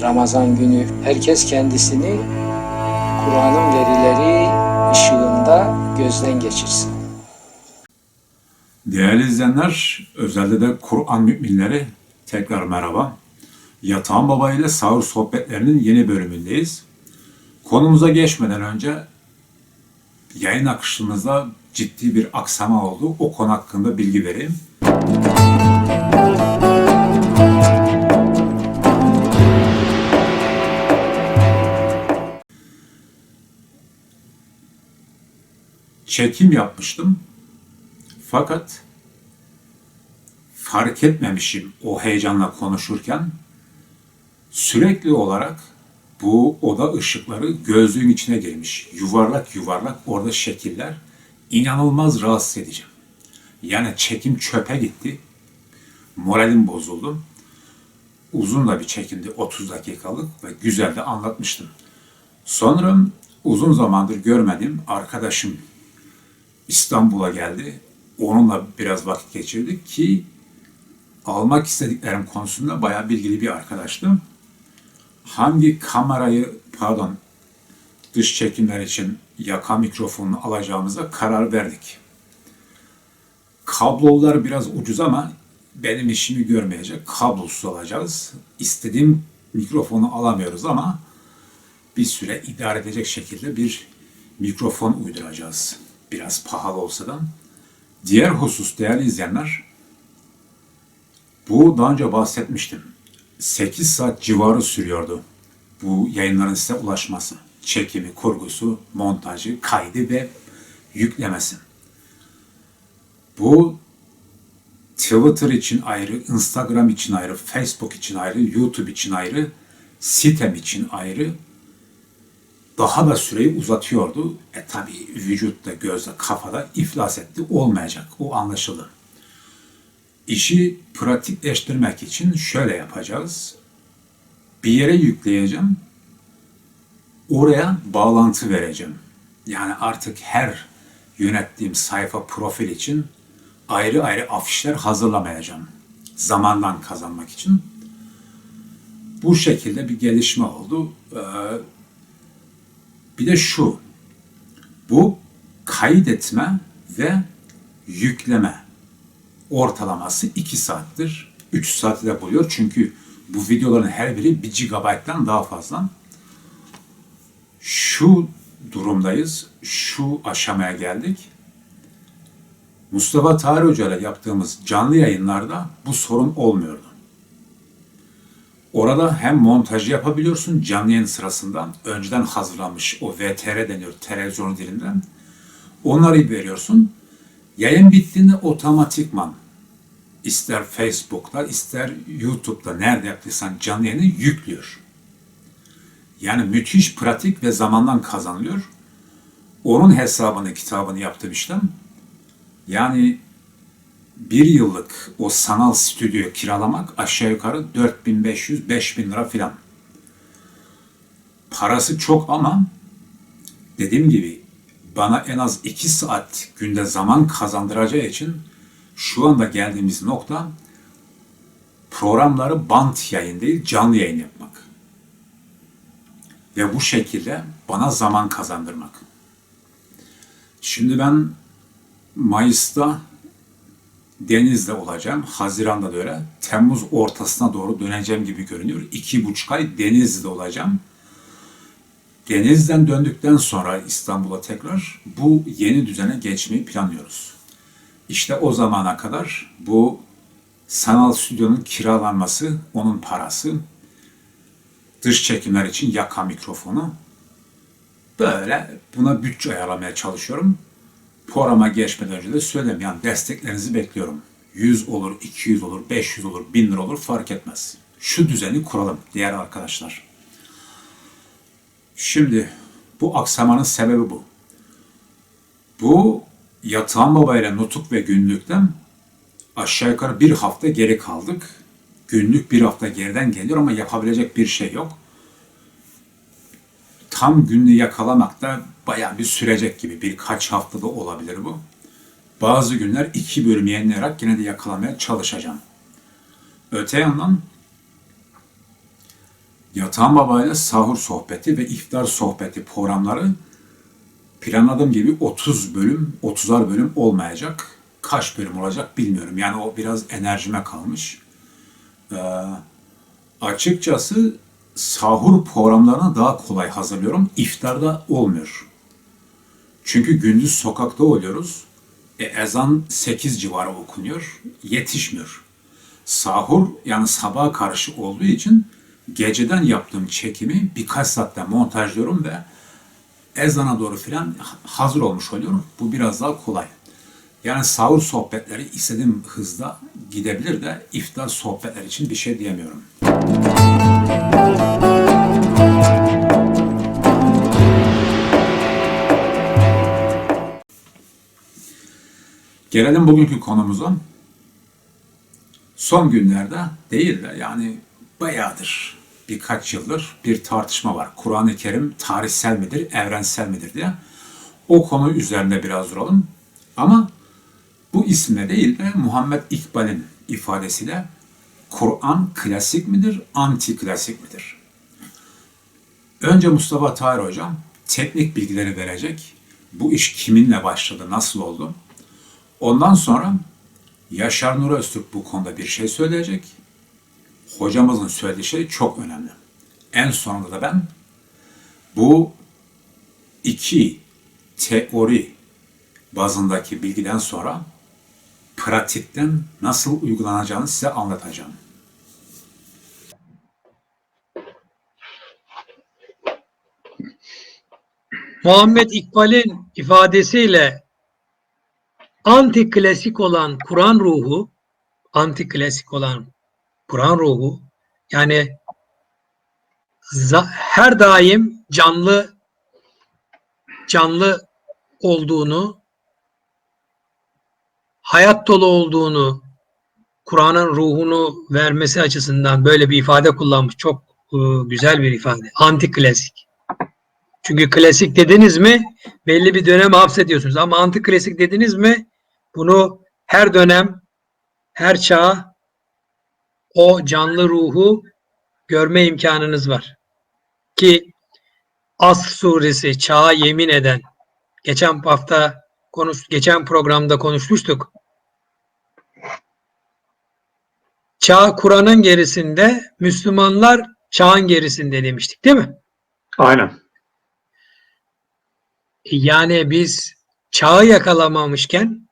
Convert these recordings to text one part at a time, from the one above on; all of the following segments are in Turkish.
Ramazan günü herkes kendisini Kur'an'ın verileri ışığında gözden geçirsin. Değerli izleyenler, özellikle de Kur'an müminleri tekrar merhaba. Yatağan Baba ile Sahur Sohbetlerinin yeni bölümündeyiz. Konumuza geçmeden önce yayın akışımızda ciddi bir aksama oldu. O konu hakkında bilgi vereyim. Çekim yapmıştım. Fakat fark etmemişim o heyecanla konuşurken sürekli olarak bu oda ışıkları gözlüğün içine girmiş. Yuvarlak yuvarlak orada şekiller inanılmaz rahatsız edici. Yani çekim çöpe gitti. Moralim bozuldu. Uzun da bir çekimdi 30 dakikalık ve güzel de anlatmıştım. Sonra uzun zamandır görmediğim arkadaşım İstanbul'a geldi. Onunla biraz vakit geçirdik ki almak istediklerim konusunda bayağı bilgili bir arkadaştım. Hangi kamerayı, pardon, dış çekimler için yaka mikrofonunu alacağımıza karar verdik. Kablolar biraz ucuz ama benim işimi görmeyecek. Kablosuz alacağız. İstediğim mikrofonu alamıyoruz ama bir süre idare edecek şekilde bir mikrofon uyduracağız. Biraz pahalı olsa da. Diğer husus değerli izleyenler, bu daha önce bahsetmiştim. 8 saat civarı sürüyordu bu yayınların size ulaşması. Çekimi, kurgusu, montajı, kaydı ve yüklemesi. Bu Twitter için ayrı, Instagram için ayrı, Facebook için ayrı, YouTube için ayrı, sitem için ayrı, daha da süreyi uzatıyordu. E tabi vücutta, gözde, kafada iflas etti. Olmayacak. O anlaşıldı. İşi pratikleştirmek için şöyle yapacağız. Bir yere yükleyeceğim. Oraya bağlantı vereceğim. Yani artık her yönettiğim sayfa profil için ayrı ayrı afişler hazırlamayacağım. Zamandan kazanmak için. Bu şekilde bir gelişme oldu. Ee, bir de şu. Bu kaydetme ve yükleme ortalaması 2 saattir. 3 saati de buluyor. Çünkü bu videoların her biri 1 GB'dan daha fazla. Şu durumdayız. Şu aşamaya geldik. Mustafa Tarih Hoca ile yaptığımız canlı yayınlarda bu sorun olmuyordu. Orada hem montajı yapabiliyorsun canlı yayın sırasında. Önceden hazırlanmış o VTR deniyor televizyon dilinden. Onları veriyorsun. Yayın bittiğinde otomatikman ister Facebook'ta ister YouTube'da nerede yaptıysan canlı yayını yüklüyor. Yani müthiş pratik ve zamandan kazanılıyor. Onun hesabını, kitabını yaptığım işlem. Yani bir yıllık o sanal stüdyoyu kiralamak aşağı yukarı 4500-5000 lira filan. Parası çok ama dediğim gibi bana en az 2 saat günde zaman kazandıracağı için şu anda geldiğimiz nokta programları bant yayın değil canlı yayın yapmak. Ve bu şekilde bana zaman kazandırmak. Şimdi ben Mayıs'ta Deniz'de olacağım. Haziran'da da öyle. Temmuz ortasına doğru döneceğim gibi görünüyor. İki buçuk ay Denizli'de olacağım. Deniz'den döndükten sonra İstanbul'a tekrar bu yeni düzene geçmeyi planlıyoruz. İşte o zamana kadar bu sanal stüdyonun kiralanması, onun parası, dış çekimler için yaka mikrofonu, böyle buna bütçe ayarlamaya çalışıyorum programa geçmeden önce de söyledim. Yani desteklerinizi bekliyorum. 100 olur, 200 olur, 500 olur, 1000 lira olur fark etmez. Şu düzeni kuralım diğer arkadaşlar. Şimdi bu aksamanın sebebi bu. Bu Yatağan Baba ile Nutuk ve Günlük'ten aşağı yukarı bir hafta geri kaldık. Günlük bir hafta geriden geliyor ama yapabilecek bir şey yok. Tam gününü yakalamak da bayağı bir sürecek gibi. Birkaç haftada olabilir bu. Bazı günler iki bölüm yayınlayarak yine de yakalamaya çalışacağım. Öte yandan Yatağan Baba ile sahur sohbeti ve iftar sohbeti programları planladığım gibi 30 bölüm, 30'ar bölüm olmayacak. Kaç bölüm olacak bilmiyorum. Yani o biraz enerjime kalmış. Ee, açıkçası sahur programlarını daha kolay hazırlıyorum. İftarda olmuyor. Çünkü gündüz sokakta oluyoruz. E, ezan 8 civarı okunuyor. Yetişmiyor. Sahur yani sabaha karşı olduğu için geceden yaptığım çekimi birkaç saatte montajlıyorum ve ezana doğru filan hazır olmuş oluyorum. Bu biraz daha kolay. Yani sahur sohbetleri istediğim hızda gidebilir de iftar sohbetler için bir şey diyemiyorum. Gelelim bugünkü konumuza. Son günlerde değil de yani bayağıdır birkaç yıldır bir tartışma var. Kur'an-ı Kerim tarihsel midir, evrensel midir diye. O konu üzerinde biraz duralım. Ama bu isimle değil de Muhammed İkbal'in ifadesiyle Kur'an klasik midir, anti klasik midir? Önce Mustafa Tahir Hocam teknik bilgileri verecek. Bu iş kiminle başladı, nasıl oldu? Ondan sonra Yaşar Nur Öztürk bu konuda bir şey söyleyecek. Hocamızın söylediği şey çok önemli. En sonunda da ben bu iki teori bazındaki bilgiden sonra pratikten nasıl uygulanacağını size anlatacağım. Muhammed İkbal'in ifadesiyle anti klasik olan Kur'an ruhu, anti klasik olan Kur'an ruhu yani her daim canlı canlı olduğunu, hayat dolu olduğunu, Kur'an'ın ruhunu vermesi açısından böyle bir ifade kullanmış. Çok e, güzel bir ifade. Anti klasik. Çünkü klasik dediniz mi belli bir döneme hapsediyorsunuz. Ama anti klasik dediniz mi bunu her dönem, her çağ o canlı ruhu görme imkanınız var. Ki As suresi çağa yemin eden geçen hafta konuş geçen programda konuşmuştuk. Çağ Kur'an'ın gerisinde, Müslümanlar çağın gerisinde demiştik değil mi? Aynen. Yani biz çağı yakalamamışken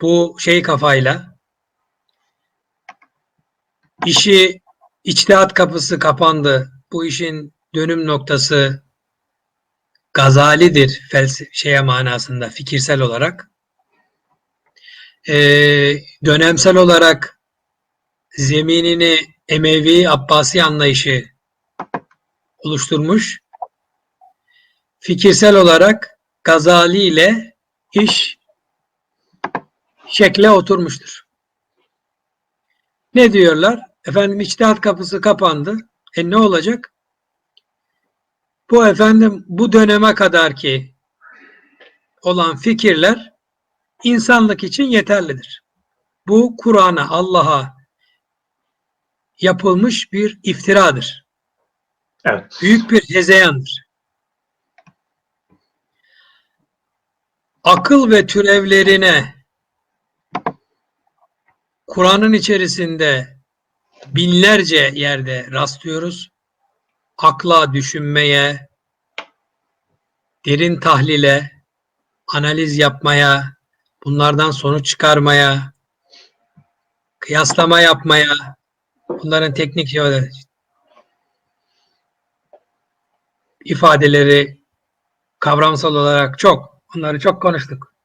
bu şey kafayla işi içtihat kapısı kapandı. Bu işin dönüm noktası Gazali'dir felsefe şeye manasında fikirsel olarak. Ee, dönemsel olarak zeminini Emevi Abbasi anlayışı oluşturmuş fikirsel olarak Gazali ile iş şekle oturmuştur. Ne diyorlar? Efendim içtihat kapısı kapandı. E ne olacak? Bu efendim bu döneme kadar ki olan fikirler insanlık için yeterlidir. Bu Kur'an'a, Allah'a yapılmış bir iftiradır. Evet. Büyük bir hezeyandır. akıl ve türevlerine Kur'an'ın içerisinde binlerce yerde rastlıyoruz. Akla, düşünmeye, derin tahlile, analiz yapmaya, bunlardan sonuç çıkarmaya, kıyaslama yapmaya, bunların teknik ifadeleri kavramsal olarak çok. Bunları çok konuştuk.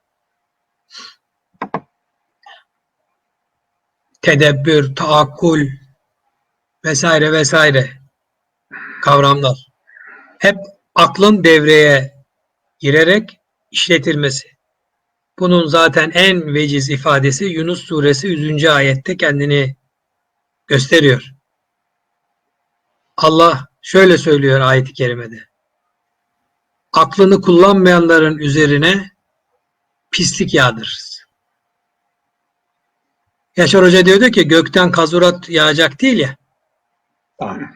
Tedebbür, taakkul vesaire vesaire kavramlar. Hep aklın devreye girerek işletilmesi. Bunun zaten en veciz ifadesi Yunus suresi 100. ayette kendini gösteriyor. Allah şöyle söylüyor ayet-i kerimede aklını kullanmayanların üzerine pislik yağdırırız. Yaşar Hoca diyordu ki gökten kazurat yağacak değil ya. Aynen.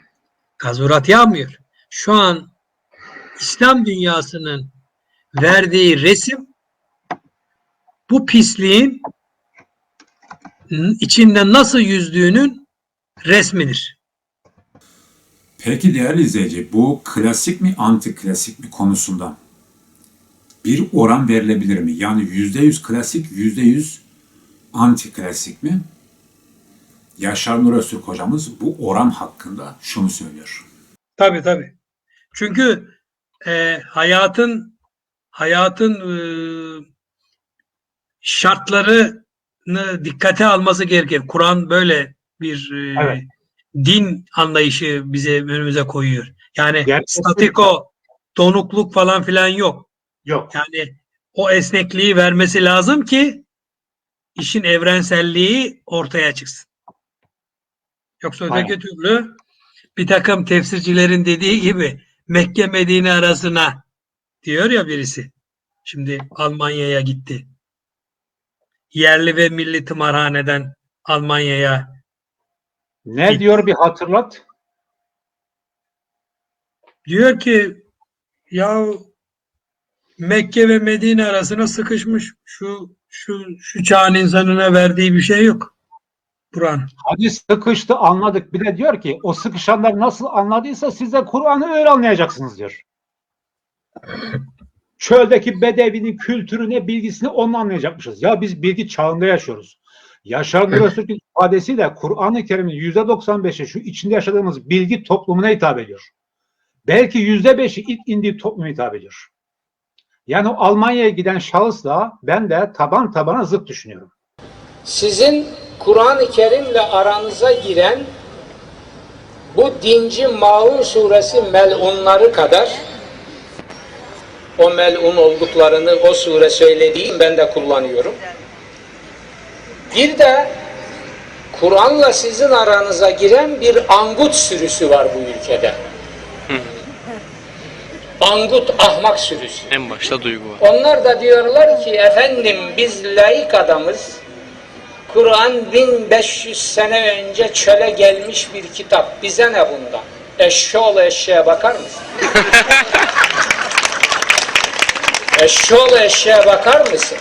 Kazurat yağmıyor. Şu an İslam dünyasının verdiği resim bu pisliğin içinde nasıl yüzdüğünün resmidir. Peki değerli izleyici, bu klasik mi anti klasik mi konusunda bir oran verilebilir mi? Yani %100 klasik, %100 anti klasik mi? Yaşar Nur Öztürk hocamız bu oran hakkında şunu söylüyor. Tabii tabii. Çünkü e, hayatın hayatın e, şartlarını dikkate alması gerekir. Kur'an böyle bir e, Evet. din anlayışı bize önümüze koyuyor. Yani Yani- statiko, donukluk falan filan yok. Yok. Yani o esnekliği vermesi lazım ki işin evrenselliği ortaya çıksın. Yoksa öteki Aynen. türlü bir takım tefsircilerin dediği gibi Mekke Medine arasına diyor ya birisi. Şimdi Almanya'ya gitti. Yerli ve milli tımarhaneden Almanya'ya Ne diyor bir hatırlat. diyor ki ya Mekke ve Medine arasına sıkışmış şu şu şu çağın insanına verdiği bir şey yok. Kur'an. Hadi sıkıştı anladık. Bir de diyor ki o sıkışanlar nasıl anladıysa siz de Kur'an'ı öyle anlayacaksınız diyor. Çöldeki bedevinin kültürüne, bilgisini onunla anlayacakmışız. Ya biz bilgi çağında yaşıyoruz. Yaşar Öztürk'ün ifadesiyle Kur'an-ı Kerim'in %95'i şu içinde yaşadığımız bilgi toplumuna hitap ediyor. Belki %5'i ilk indiği topluma hitap ediyor. Yani o Almanya'ya giden şahısla ben de taban tabana zıt düşünüyorum. Sizin Kur'an-ı Kerim'le aranıza giren bu dinci Maun suresi melunları kadar o melun olduklarını o sure söylediğim ben de kullanıyorum. Bir de Kur'an'la sizin aranıza giren bir angut sürüsü var bu ülkede. Angut ahmak sürüsü. En başta duygu var. Onlar da diyorlar ki efendim biz laik adamız. Kur'an 1500 sene önce çöle gelmiş bir kitap. Bize ne bundan? Eşşoğlu eşeğe bakar mısın? Eşşoğlu eşeğe bakar mısın?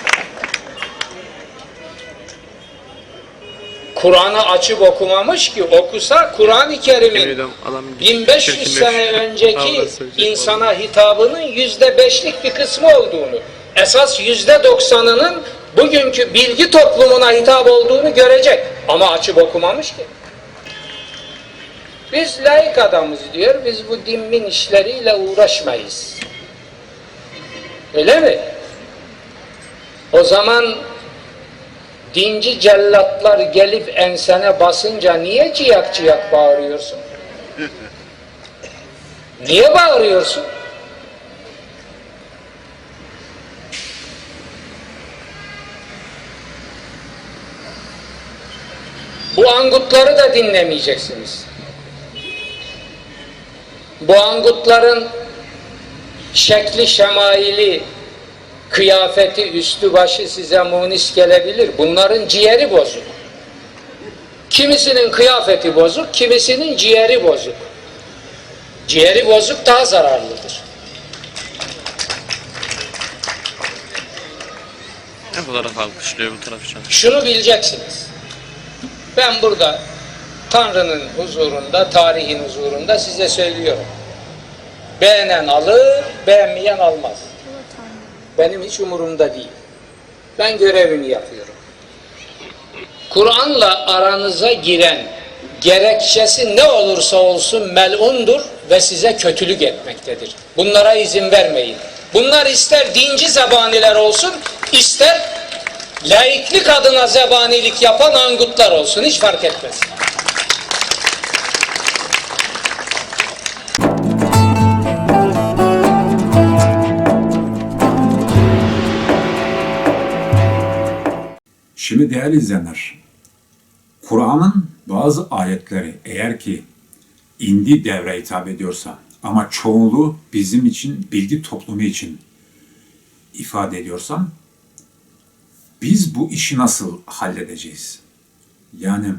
Kur'an'ı açıp okumamış ki okusa Kur'an-ı Kerim'in Eminim adam 1500 sene önceki insana hitabının yüzde beşlik bir kısmı olduğunu, esas yüzde doksanının bugünkü bilgi toplumuna hitap olduğunu görecek. Ama açıp okumamış ki. Biz laik adamız diyor, biz bu dinmin işleriyle uğraşmayız. Öyle mi? O zaman dinci cellatlar gelip ensene basınca niye ciyak ciyak bağırıyorsun? Niye bağırıyorsun? Bu angutları da dinlemeyeceksiniz. Bu angutların şekli şemaili, kıyafeti, üstü başı size munis gelebilir. Bunların ciğeri bozuk. Kimisinin kıyafeti bozuk, kimisinin ciğeri bozuk. Ciğeri bozuk daha zararlıdır. Ne bu taraf alkışlıyor bu taraf için. Şunu bileceksiniz. Ben burada Tanrı'nın huzurunda, tarihin huzurunda size söylüyorum. Beğenen alır, beğenmeyen almaz. Benim hiç umurumda değil. Ben görevimi yapıyorum. Kur'an'la aranıza giren gerekçesi ne olursa olsun melundur ve size kötülük etmektedir. Bunlara izin vermeyin. Bunlar ister dinci zebaniler olsun, ister laiklik adına zebanilik yapan angutlar olsun. Hiç fark etmez. Şimdi değerli izleyenler, Kur'an'ın bazı ayetleri eğer ki indi devre hitap ediyorsa ama çoğunluğu bizim için, bilgi toplumu için ifade ediyorsam biz bu işi nasıl halledeceğiz? Yani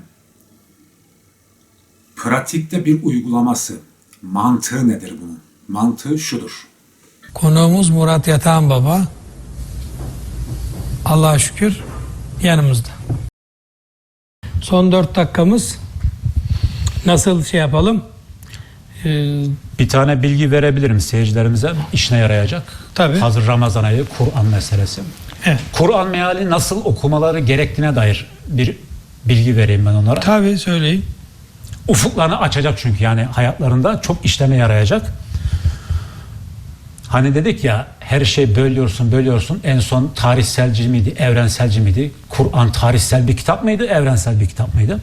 pratikte bir uygulaması Mantığı nedir bunun? Mantığı şudur. Konuğumuz Murat Yatağan Baba. Allah'a şükür yanımızda. Son dört dakikamız nasıl şey yapalım? Ee, Bir tane bilgi verebilirim seyircilerimize işine yarayacak. Tabii. Hazır Ramazan ayı Kur'an meselesi. evet. Kur'an meali nasıl okumaları gerektiğine dair bir bilgi vereyim ben onlara. Tabii söyleyin. Ufuklarını açacak çünkü yani hayatlarında çok işlerine yarayacak. Hani dedik ya her şey bölüyorsun bölüyorsun en son tarihselci miydi evrenselci miydi? Kur'an tarihsel bir kitap mıydı evrensel bir kitap mıydı?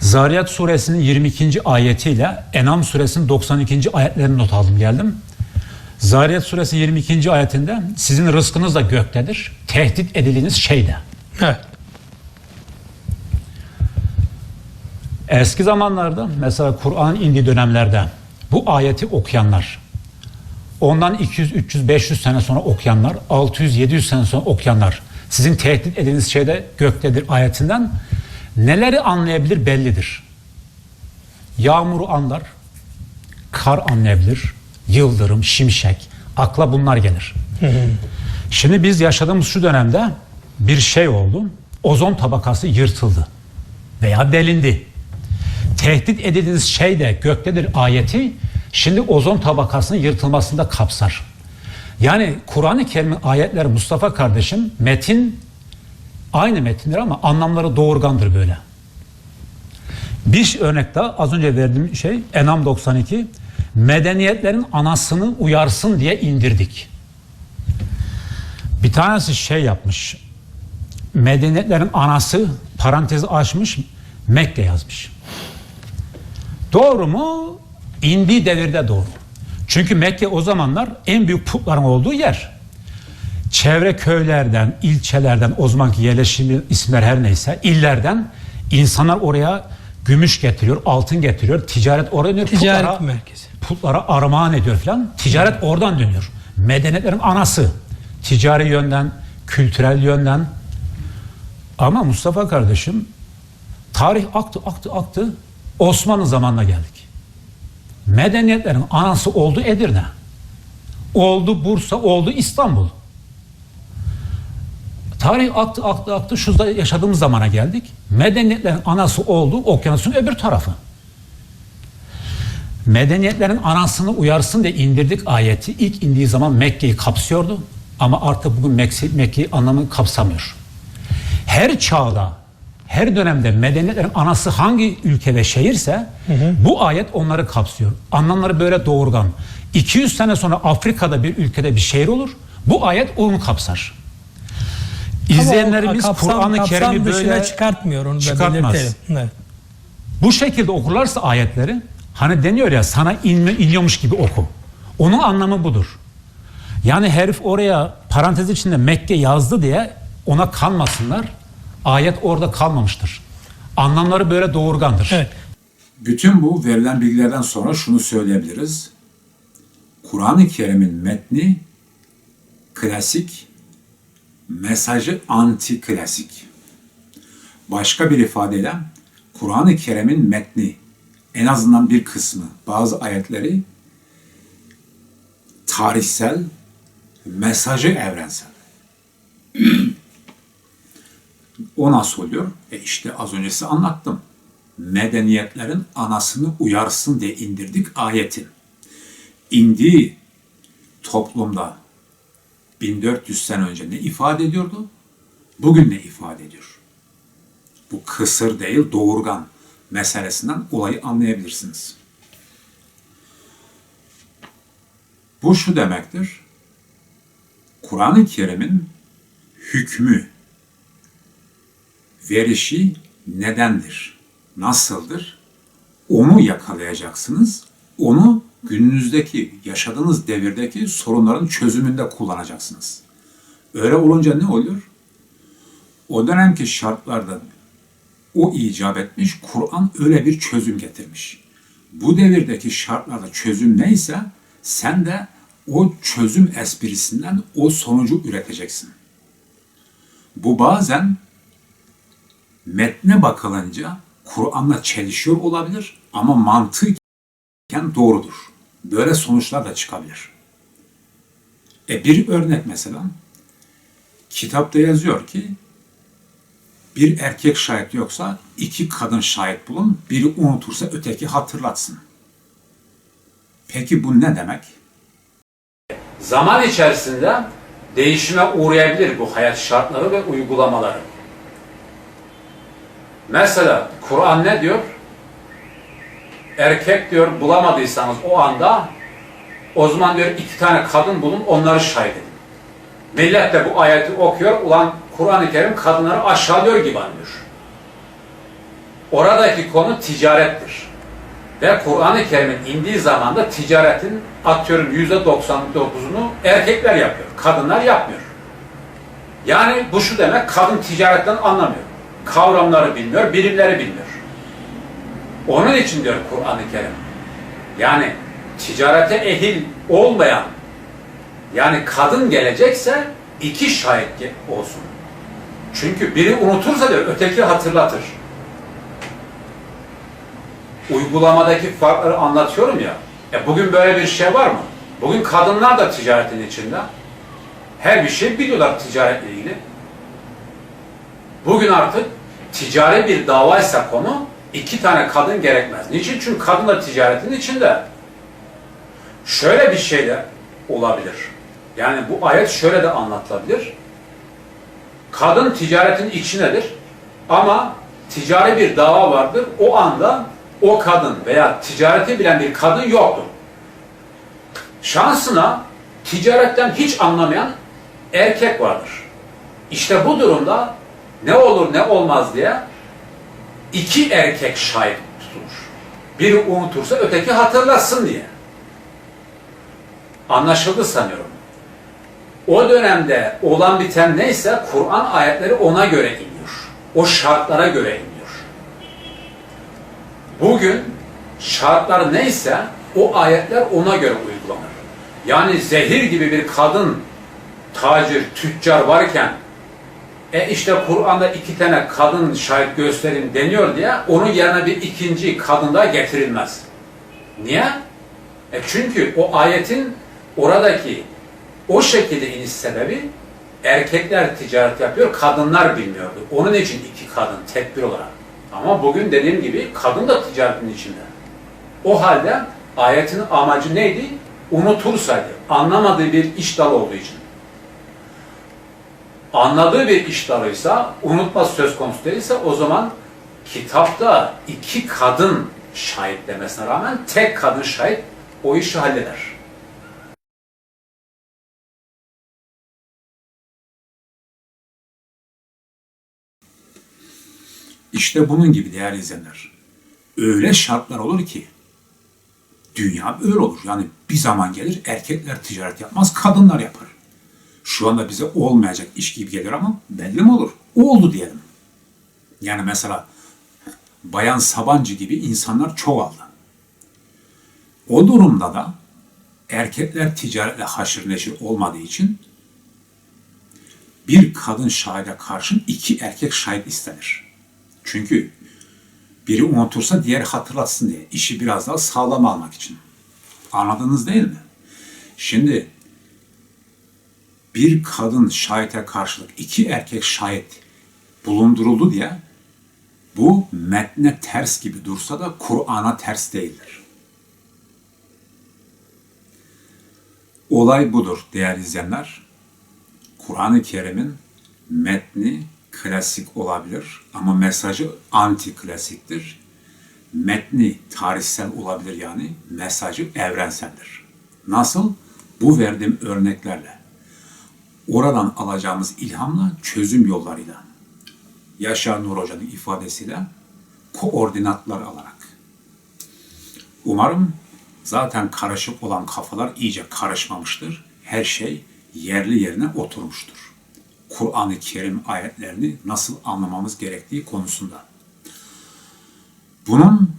Zariyat suresinin 22. ayetiyle Enam suresinin 92. ayetlerini not aldım geldim. Zariyat suresi 22. ayetinde sizin rızkınız da göktedir. Tehdit edildiğiniz şey de. Evet. Eski zamanlarda mesela Kur'an indiği dönemlerde bu ayeti okuyanlar ondan 200, 300, 500 sene sonra okuyanlar 600, 700 sene sonra okuyanlar sizin tehdit edildiğiniz şeyde göktedir ayetinden neleri anlayabilir bellidir. Yağmuru anlar, kar anlayabilir, yıldırım, şimşek, akla bunlar gelir. Şimdi biz yaşadığımız şu dönemde bir şey oldu. Ozon tabakası yırtıldı veya delindi. Tehdit edildiğiniz şey de göktedir ayeti şimdi ozon tabakasının yırtılmasında kapsar. Yani Kur'an-ı Kerim'in ayetleri Mustafa kardeşim metin aynı metindir ama anlamları doğurgandır böyle. Bir örnek daha az önce verdiğim şey Enam 92 medeniyetlerin anasını uyarsın diye indirdik. Bir tanesi şey yapmış. Medeniyetlerin anası parantezi açmış Mekke yazmış. Doğru mu? İndiği devirde doğru. Çünkü Mekke o zamanlar en büyük putların olduğu yer. Çevre köylerden, ilçelerden, o zamanki yerleşim isimler her neyse, illerden insanlar oraya gümüş getiriyor, altın getiriyor, ticaret oraya dönüyor. Ticaret putlara- merkezi. putlara armağan ediyor falan. Ticaret oradan dönüyor. Medeniyetlerin anası. Ticari yönden, kültürel yönden. Ama Mustafa kardeşim tarih aktı aktı aktı Osmanlı zamanına geldik. Medeniyetlerin anası oldu Edirne. Oldu Bursa, oldu İstanbul. Tarih aktı aktı aktı şurada yaşadığımız zamana geldik. Medeniyetlerin anası oldu okyanusun öbür tarafı. Medeniyetlerin anasını uyarsın diye indirdik ayeti. İlk indiği zaman Mekke'yi kapsıyordu. Ama artık bugün Mekke, Mekke'yi anlamını kapsamıyor. Her çağda, her dönemde medeniyetlerin anası hangi ülke ve şehirse bu ayet onları kapsıyor. Anlamları böyle doğurgan. 200 sene sonra Afrika'da bir ülkede bir şehir olur. Bu ayet onu kapsar. İzleyenlerimiz Kur'an-ı Kerim'i böyle çıkartmıyor onu da çıkartmaz. belirtelim. Evet. bu şekilde okurlarsa ayetleri hani deniyor ya sana inme, iniyormuş gibi oku. Onun anlamı budur. Yani herif oraya parantez içinde Mekke yazdı diye ona kanmasınlar. Ayet orada kalmamıştır. Anlamları böyle doğurgandır. Evet. Bütün bu verilen bilgilerden sonra şunu söyleyebiliriz. Kur'an-ı Kerim'in metni klasik, mesajı anti klasik. Başka bir ifadeyle Kur'an-ı Kerim'in metni en azından bir kısmı, bazı ayetleri tarihsel, mesajı evrensel. O nasıl oluyor? E işte az önce size anlattım. Medeniyetlerin anasını uyarsın diye indirdik ayetin. İndiği toplumda 1400 sene önce ne ifade ediyordu? Bugün ne ifade ediyor? Bu kısır değil doğurgan meselesinden olayı anlayabilirsiniz. Bu şu demektir. Kur'an-ı Kerim'in hükmü, verişi nedendir? Nasıldır? Onu yakalayacaksınız. Onu gününüzdeki, yaşadığınız devirdeki sorunların çözümünde kullanacaksınız. Öyle olunca ne oluyor? O dönemki şartlarda o icap etmiş, Kur'an öyle bir çözüm getirmiş. Bu devirdeki şartlarda çözüm neyse sen de o çözüm esprisinden o sonucu üreteceksin. Bu bazen metne bakılınca Kur'an'la çelişiyor olabilir ama mantıken doğrudur. Böyle sonuçlar da çıkabilir. E bir örnek mesela kitapta yazıyor ki bir erkek şahit yoksa iki kadın şahit bulun. Biri unutursa öteki hatırlatsın. Peki bu ne demek? Zaman içerisinde değişime uğrayabilir bu hayat şartları ve uygulamaları. Mesela Kur'an ne diyor? Erkek diyor bulamadıysanız o anda o zaman diyor iki tane kadın bulun onları şahit edin. Millet de bu ayeti okuyor. Ulan Kur'an-ı Kerim kadınları aşağılıyor gibi anlıyor. Oradaki konu ticarettir. Ve Kur'an-ı Kerim'in indiği zaman da ticaretin atıyorum yüzde 99'unu erkekler yapıyor. Kadınlar yapmıyor. Yani bu şu demek kadın ticaretten anlamıyor. Kavramları bilmiyor, birimleri bilmiyor. Onun için diyor Kur'an-ı Kerim. Yani ticarete ehil olmayan yani kadın gelecekse iki şahit olsun. Çünkü biri unutursa diyor öteki hatırlatır. Uygulamadaki farkları anlatıyorum ya. E bugün böyle bir şey var mı? Bugün kadınlar da ticaretin içinde. Her bir şey biliyorlar ticaretle ilgili. Bugün artık ticari bir davaysa konu iki tane kadın gerekmez. Niçin? Çünkü kadın da ticaretin içinde. Şöyle bir şey de olabilir. Yani bu ayet şöyle de anlatılabilir. Kadın ticaretin içindedir ama ticari bir dava vardır. O anda o kadın veya ticareti bilen bir kadın yoktur. Şansına ticaretten hiç anlamayan erkek vardır. İşte bu durumda ne olur ne olmaz diye iki erkek şahit tutulur. Biri unutursa öteki hatırlasın diye. Anlaşıldı sanıyorum. O dönemde olan biten neyse Kur'an ayetleri ona göre iniyor. O şartlara göre iniyor. Bugün şartlar neyse o ayetler ona göre uygulanır. Yani zehir gibi bir kadın tacir, tüccar varken e işte Kur'an'da iki tane kadın şahit gösterin deniyor diye onun yerine bir ikinci kadın daha getirilmez. Niye? E çünkü o ayetin oradaki o şekilde iniş sebebi erkekler ticaret yapıyor, kadınlar bilmiyordu. Onun için iki kadın tek bir olarak. Ama bugün dediğim gibi kadın da ticaretin içinde. O halde ayetin amacı neydi? Unutursaydı, anlamadığı bir iş dalı olduğu için. Anladığı bir iş dalıysa, unutma söz konusu değilse o zaman kitapta iki kadın şahit demesine rağmen tek kadın şahit o işi halleder. İşte bunun gibi değerli izleyenler. Öyle şartlar olur ki dünya öyle olur. Yani bir zaman gelir erkekler ticaret yapmaz, kadınlar yapar. Şu anda bize olmayacak iş gibi gelir ama belli mi olur? Oldu diyelim. Yani mesela Bayan Sabancı gibi insanlar çoğaldı. O durumda da erkekler ticaretle haşır neşir olmadığı için bir kadın şahide karşın iki erkek şahit istenir. Çünkü biri unutursa diğeri hatırlatsın diye. işi biraz daha sağlam almak için. Anladınız değil mi? Şimdi bir kadın şahite karşılık iki erkek şahit bulunduruldu diye bu metne ters gibi dursa da Kur'an'a ters değildir. Olay budur değerli izleyenler. Kur'an-ı Kerim'in metni klasik olabilir ama mesajı anti klasiktir. Metni tarihsel olabilir yani mesajı evrenseldir. Nasıl? Bu verdiğim örneklerle. Oradan alacağımız ilhamla çözüm yollarıyla. Yaşar Nur Hoca'nın ifadesiyle koordinatlar alarak. Umarım zaten karışık olan kafalar iyice karışmamıştır. Her şey yerli yerine oturmuştur. Kur'an-ı Kerim ayetlerini nasıl anlamamız gerektiği konusunda. Bunun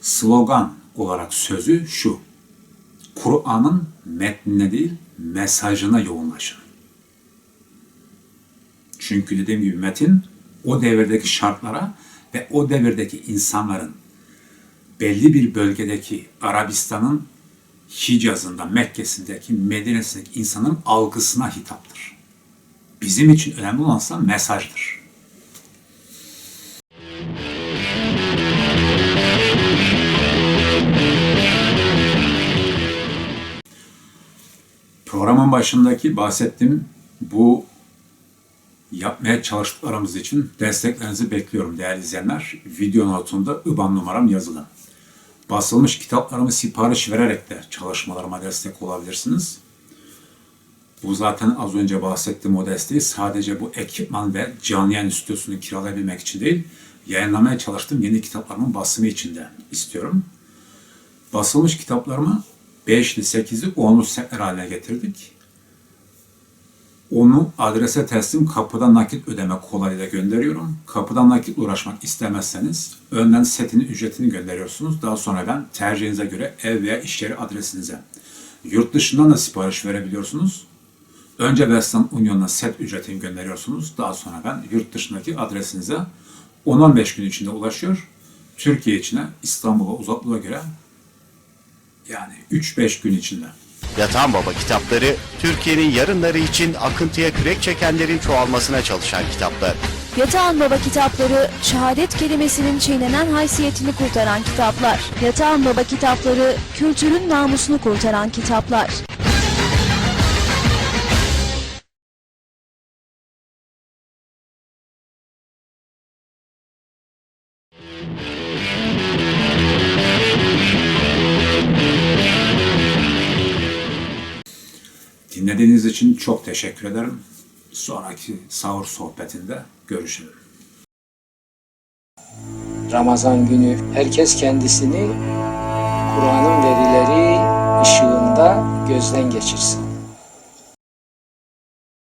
slogan olarak sözü şu. Kur'an'ın metnine değil mesajına yoğunlaşın. Çünkü dediğim gibi metin o devirdeki şartlara ve o devirdeki insanların belli bir bölgedeki Arabistan'ın Hicaz'ında, Mekke'sindeki, Medine'sindeki insanın algısına hitaptır. Bizim için önemli olansa mesajdır. Programın başındaki bahsettiğim bu yapmaya çalıştıklarımız için desteklerinizi bekliyorum değerli izleyenler. Video notunda IBAN numaram yazılı. Basılmış kitaplarımı sipariş vererek de çalışmalarıma destek olabilirsiniz. Bu zaten az önce bahsettiğim o desteği sadece bu ekipman ve canlı yayın stüdyosunu kiralayabilmek için değil, yayınlamaya çalıştığım yeni kitaplarımın basımı için de istiyorum. Basılmış kitaplarımı 5'li, 8'li, 10'lu setler haline getirdik. Onu adrese teslim kapıdan nakit ödeme kolayıyla gönderiyorum. Kapıdan nakit uğraşmak istemezseniz önden setin ücretini gönderiyorsunuz. Daha sonra ben tercihinize göre ev veya iş yeri adresinize. Yurt dışından da sipariş verebiliyorsunuz. Önce Western Union'la set ücretini gönderiyorsunuz. Daha sonra ben yurt dışındaki adresinize 10-15 gün içinde ulaşıyor. Türkiye içine İstanbul'a uzaklığa göre yani 3-5 gün içinde. Yatan Baba kitapları Türkiye'nin yarınları için akıntıya kürek çekenlerin çoğalmasına çalışan kitaplar. Yatağan Baba kitapları, şehadet kelimesinin çiğnenen haysiyetini kurtaran kitaplar. Yatağan Baba kitapları, kültürün namusunu kurtaran kitaplar. Dinlediğiniz için çok teşekkür ederim. Sonraki sahur sohbetinde görüşelim. Ramazan günü herkes kendisini Kur'an'ın verileri ışığında gözden geçirsin.